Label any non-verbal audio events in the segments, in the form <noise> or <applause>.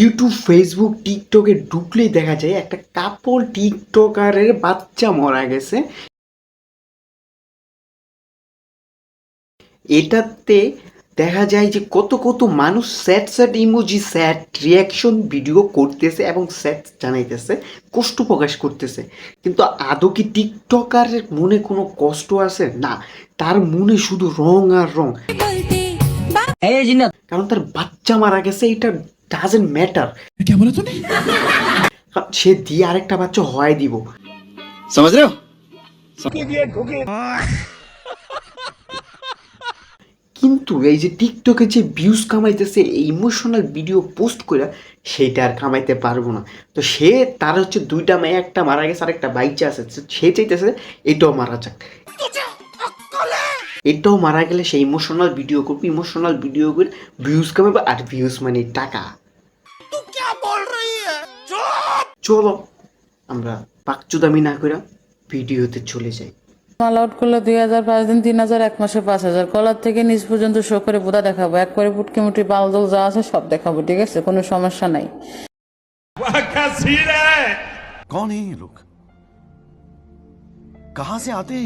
YouTube Facebook টিকটকে ঢুকলেই দেখা যায় একটা কাপল টিকটকারের বাচ্চা মারা গেছে। এটাতে দেখা যায় যে কত কত মানুষ sad sad emoji sad reaction video করতেছে এবং স্যাড জানাইতেছে কষ্ট প্রকাশ করতেছে। কিন্তু আদৌ কি টিকটকারের মনে কোনো কষ্ট আছে? না তার মনে শুধু রং আর রং। কারণ তার বাচ্চা মারা গেছে এটা ডাজেন্ট ম্যাটার क्या बोला तूने সে দিয়ে আরেকটা বাচ্চা হয় দিব समझ रहे हो কিন্তু এই যে টিকটকে যে ভিউজ কামাইতেছে এই ইমোশনাল ভিডিও পোস্ট করে সেইটা আর কামাইতে পারবো না তো সে তার হচ্ছে দুইটা মেয়ে একটা মারা গেছে আর একটা বাইচে আছে তো সে চাইতেছে এটাও মারা যাক এটাও মারা গেলে সে ইমোশনাল ভিডিও করবে ইমোশনাল ভিডিও করে ভিউজ কামাবে আর ভিউজ মানে টাকা চলো আমরা পাকচুদামি না করে ভিডিওতে চলে যাই। মাল আউট করলে দুই হাজার পাঁচ দিন তিন হাজার এক মাসে পাঁচ হাজার। কলার থেকে নিচ পর্যন্ত শো করে বোধা দেখাবো। একবারে পুটকি মুটি বালদল যা আছে সব দেখাবো ঠিক আছে? কোনো সমস্যা নাই। কন এই লোক কাহা সে আতে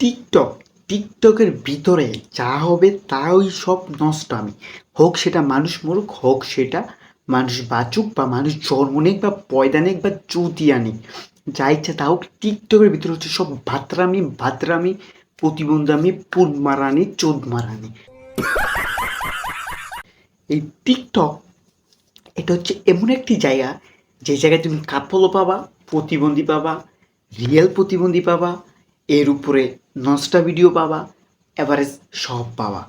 টিকটক টিকটকের ভিতরে যা হবে তা সব নষ্ট আমি হোক সেটা মানুষ মরুক হোক সেটা মানুষ বাঁচুক বা মানুষ জন্ম নেক বা পয়দা নেক বা চুতিয়া নেক যা ইচ্ছা তা হোক, টিকটকের ভিতরে হচ্ছে সব ভাতরামি ভাতরামি প্রতিবন্ধামি পুদ মারানি চোদ মারানি এই টিকটক, এটা হচ্ছে এমন একটি জায়গা, যে জায়গায় তুমি কাপলও পাবা, প্রতিবন্ধী পাবা, রিয়েল প্রতিবন্ধী পাবা, এর উপরে নস্টা ভিডিও পাবা এভারেজ সব পাবা।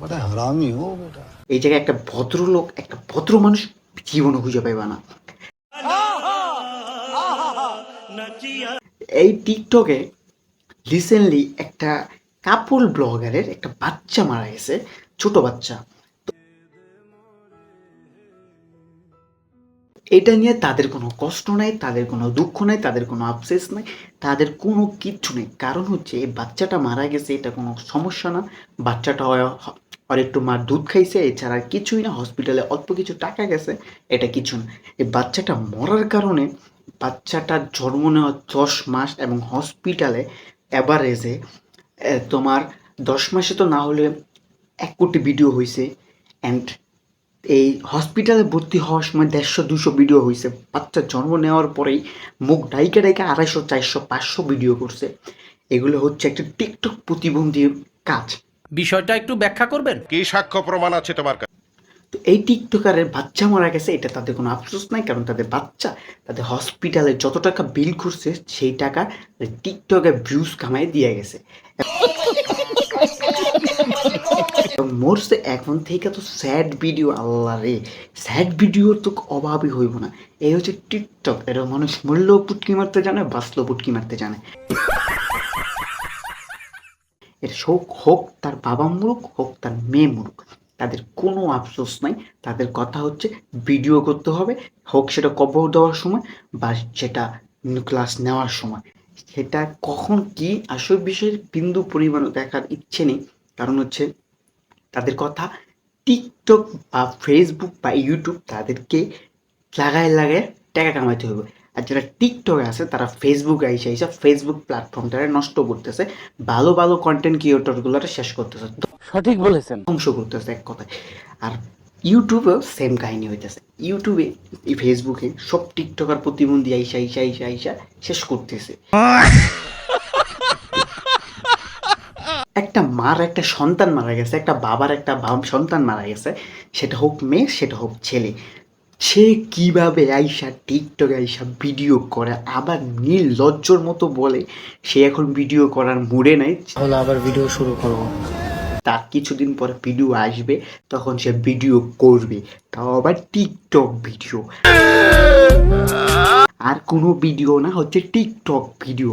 হারামি ও বেটা। এই জায়গায় একটা ভদ্রলোক, একটা ভদ্র মানুষ জীবন খুঁজে পাইবা না এই টিকটকে রিসেন্টলি একটা কাপল ব্লগারের একটা বাচ্চা মারা গেছে, ছোট বাচ্চা। এটা নিয়ে তাদের কোনো কষ্ট নাই, তাদের কোনো দুঃখ নাই, তাদের কোনো আফসেস নাই, তাদের কোনো কিচ্ছু নেই। কারণ হচ্ছে, এই বাচ্চাটা মারা গেছে, এটা কোনো সমস্যা না। বাচ্চাটা আর একটু মার দুধ খাইছে, এছাড়া আর কিছুই না হসপিটালে অল্প কিছু টাকা গেছে, এটা কিছু না। এই বাচ্চাটা মরার কারণে বাচ্চাটার জন্ম নেওয়া দশ মাস এবং হসপিটালে অ্যাভারেজে তোমার দশ মাসে তো না হলে এক কোটি ভিডিও হয়েছে অ্যান্ড এই হসপিটালে ভর্তি হওয়ার সময় দেড়শো, দুশো ভিডিও হয়েছে বাচ্চার জন্ম নেওয়ার পরেই মুখ ডাইকে ডাইকে আড়াইশো, চারশো, পাঁচশো ভিডিও করছে। এগুলো হচ্ছে একটা টিকটক প্রতিবন্ধীর কাজ। বিষয়টা একটু ব্যাখ্যা করবেন? কি সাক্ষ্য প্রমাণ আছে তোমার কাছে? তো এই টিকটকারের বাচ্চা মারা গেছে এটা তাদের কোনো আফসোস নাই কারণ তাদের বাচ্চা তাদের হসপিটালে যত টাকা বিল করছে সেই টাকা টিকটকে ভিউজ কামাই দিয়ে গেছে। মরছে এখন থেকে তো স্যাড ভিডিও আল্লাহ রে। স্যাড ভিডিওর তো অভাবই হইব না। এই হচ্ছে টিকটক এটা মানুষ মূল্য পুটকি মারতে জানে বাঁচলেও পুটকি মারতে জানে। এটা শোক হোক তার বাবা মুরুক, হোক তার মেয়ে মুরুক, তাদের কোনো আফসোস নাই। তাদের কথা হচ্ছে, ভিডিও করতে হবে, হোক সেটা কবর দেওয়ার সময় বা সেটা ক্লাস নেওয়ার সময়। সেটা কখন কি আসল বিষয়ের বিন্দু পরিমাণও দেখার ইচ্ছে নেই। কারণ হচ্ছে, তাদের কথা টিকটক বা ফেসবুক বা ইউটিউব তাদেরকে লাগায় লাগায় টাকা কামাইতে হবে। আর যারা টিকটকে আছে তারা ফেসবুক এসে এসে ফেসবুক প্ল্যাটফর্মটারে নষ্ট করতেছে ভালো ভালো কন্টেন্ট ক্রিয়েটরগুলোরে শেষ করতেছে। সঠিক বলেছেন। ধ্বংস করতেছে এক কথায়। আর ইউটিউবেও সেম কাহিনী হইতেছে। ইউটিউবে ফেসবুকে সব টিকটকার প্রতিবন্ধী আইসা আইসা আইসা আইসা শেষ করতেছে। একটা মার একটা সন্তান মারা গেছে একটা বাবার একটা সন্তান মারা গেছে সেটা হোক মেয়ে সেটা হোক ছেলে। সে কীভাবে আইসা টিকটকে আইসা ভিডিও করে আবার নীল লজ্জর মতো বলে সে এখন ভিডিও করার মুডে নাই। তাহলে আবার ভিডিও শুরু করব। তার কিছুদিন পরে ভিডিও আসবে তখন সে ভিডিও করবে। তাও আবার টিকটক ভিডিও। আর কোনো ভিডিও না হচ্ছে টিকটক ভিডিও।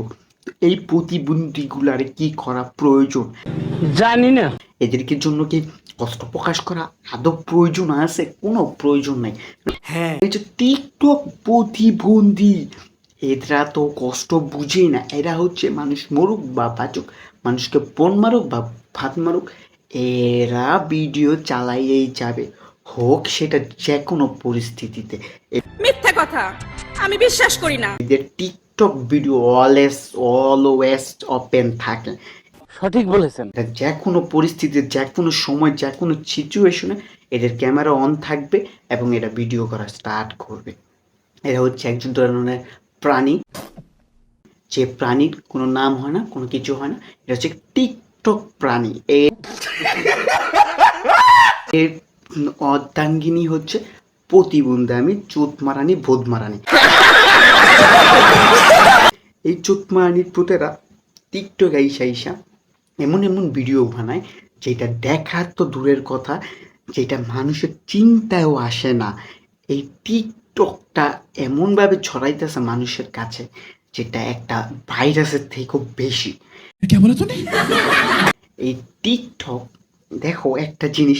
এই প্রতিবন্ধীগুলার কি করা প্রয়োজন? জানি না। এদেরকে জন্য কি কষ্ট প্রকাশ করা আদৌ প্রয়োজন আছে কোনো প্রয়োজন নাই। হ্যাঁ। এই যে টিকটক প্রতিবন্ধী এরা তো কষ্ট বুঝেই না। এরা হচ্ছে মানুষ মরুক বা বাঁচুক মানুষকে পণ মারুক বা ভাত মারুক এরা ভিডিও চালাইয়েই যাবে। হোক সেটা যে কোনো পরিস্থিতিতে। মিথ্যা কথা আমি বিশ্বাস করি না। এদের TikTok video always always open থাকে। সঠিক বলেছেন। যে কোনো পরিস্থিতিতে যে কোনো সময় যে কোনো সিচুয়েশনে এদের ক্যামেরা অন থাকবে এবং এটা ভিডিও করা স্টার্ট করবে। এরা হচ্ছে একজন ধরনের প্রাণী। যে প্রাণীর কোনো নাম হয় না, কোনো কিছু হয় না, এটা হচ্ছে টিকটক প্রাণী। এর অর্ধাঙ্গিনী হচ্ছে প্রতিবন্ধী আমি চোত মারানি বোধ মারানি এই চোত মারানির পুতেরা টিকটক আইসা আইসা এমন এমন ভিডিও বানায় যেটা দেখার তো দূরের কথা যেটা মানুষের চিন্তায়ও আসে না। এই টিকটকটা এমনভাবে ছড়াইতেছে মানুষের কাছে যেটা একটা ভাইরাসের থেকেও বেশি। এই টিকটক দেখো একটা জিনিস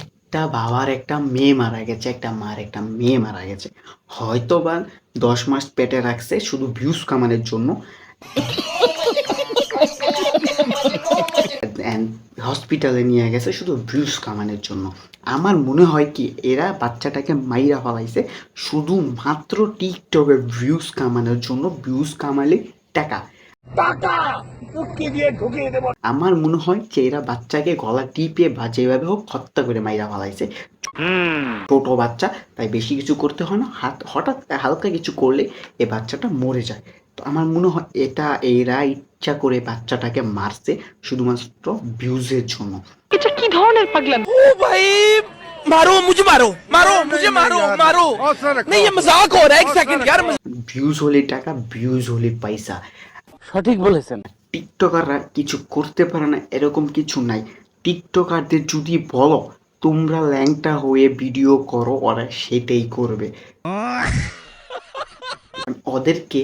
একটা বাবার একটা মেয়ে মারা গেছে একটা মার একটা মেয়ে মারা গেছে। হয়তো বা দশ মাস পেটে রাখছে শুধু ভিউজ কামানোর জন্য। হসপিটালে নিয়ে গেছে শুধু ভিউস কামানোর জন্য। আমার মনে হয় কি এরা বাচ্চাটাকে মাইরা ফেলাইছে শুধুমাত্র টিকটকে ভিউস কামানোর জন্য ভিউস কামালে টাকা। আমার মনে হয় যে এরা বাচ্চাকে গলা টিপে বা যেভাবে হোক হত্যা করে মাইরা ফেলাইছে। ছোট বাচ্চা তাই বেশি কিছু করতে হয় না। হাত হঠাৎ হালকা কিছু করলে এ বাচ্চাটা মরে যায়। তো আমার মনে হয় এটা এরা ইচ্ছা করে বাচ্চাটাকে মারছে শুধুমাত্র ভিউজের জন্য मारो मुझे मारो मारो मुझे मारो मारो नहीं ये मजाक हो रहा है एक सेकंड यार ভিউজ হলে টাকা ভিউজ হলে পয়সা সঠিক বলেছেন টিকটকাররা কিছু করতে পারে না এরকম কিছু নাই টিকটকারদের যদি বলো তোমরা ল্যাংটা হয়ে ভিডিও করো ওরা সেটাই করবে ওদেরকে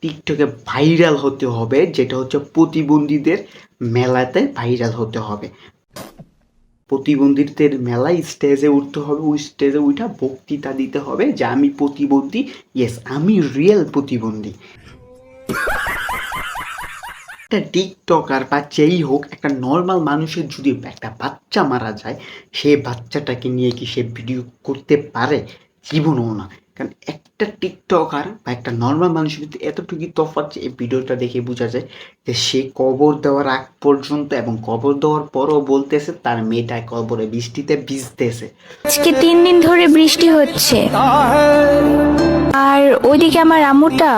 টিকটকে ভাইরাল হতে হবে, যেটা হচ্ছে প্রতিবন্ধীদের মেলাতে ভাইরাল হতে হবে। প্রতিবন্ধীদের মেলায় স্টেজে উঠতে হবে, ওই স্টেজে উঠা বক্তৃতা দিতে হবে যে আমি প্রতিবন্ধী ইয়েস আমি রিয়েল প্রতিবন্ধী। একটা টিকটকার বা যেই হোক, একটা নর্মাল মানুষের যদি একটা বাচ্চা মারা যায় সেই বাচ্চাটাকে নিয়ে কি সে ভিডিও করতে পারে? জীবনও না। কারণ একটা টিকটকার বা একটা নর্মাল মানুষের ভিতরে এতটুকু তফাৎ এই ভিডিওটা দেখে বোঝা যায় যে সে কবর দেওয়ার আগ পর্যন্ত এবং কবর দেওয়ার পরও বলতেছে তার মেয়েটা কবরে বৃষ্টিতে ভিজতেছে। আজকে তিন দিন ধরে বৃষ্টি হচ্ছে। আর ওইদিকে আমার আম্মুটা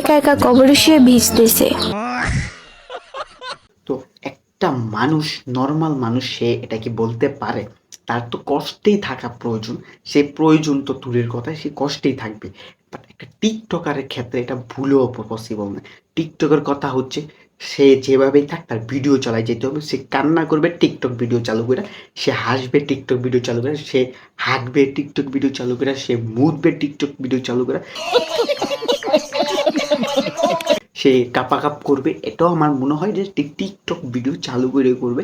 একা একা কবরে শুয়ে ভিজতেছে। তো একটা মানুষ নর্মাল মানুষ সে এটা কি বলতে পারে? তার তো কষ্টেই থাকা প্রয়োজন। সেই প্রয়োজন তো দূরের কথা, সে কষ্টেই থাকবে। বাট একটা টিকটকারের ক্ষেত্রে এটা ভুলেও পসিবল না। টিকটকের কথা হচ্ছে, সে যেভাবেই থাক, তার ভিডিও চালায় যেতে হবে। সে কান্না করবে, টিকটক ভিডিও চালু করে। সে হাসবে, টিকটক ভিডিও চালু করে। সে হাঁটবে, টিকটক ভিডিও চালু করে। সে মুদবে, টিকটক ভিডিও চালু করে। সে কাপাকাপ করবে। এটাও আমার মনে হয় যে টিকটক ভিডিও চালু করে করবে।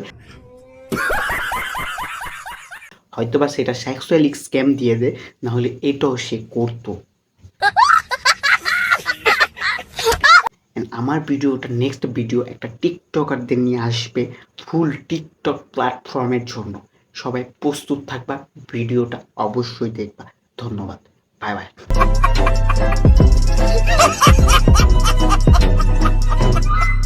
হয়তোবা সেটা সেক্সুয়ালি স্ক্যাম দিয়ে দেয় না হলে এটাও সে করতো। আমার ভিডিওটা নেক্সট ভিডিও একটা টিকটকারদের নিয়ে আসবে ফুল টিকটক প্ল্যাটফর্মের জন্য। সবাই প্রস্তুত থাকবা, ভিডিওটা অবশ্যই দেখবা। ধন্যবাদ। Bye bye <laughs>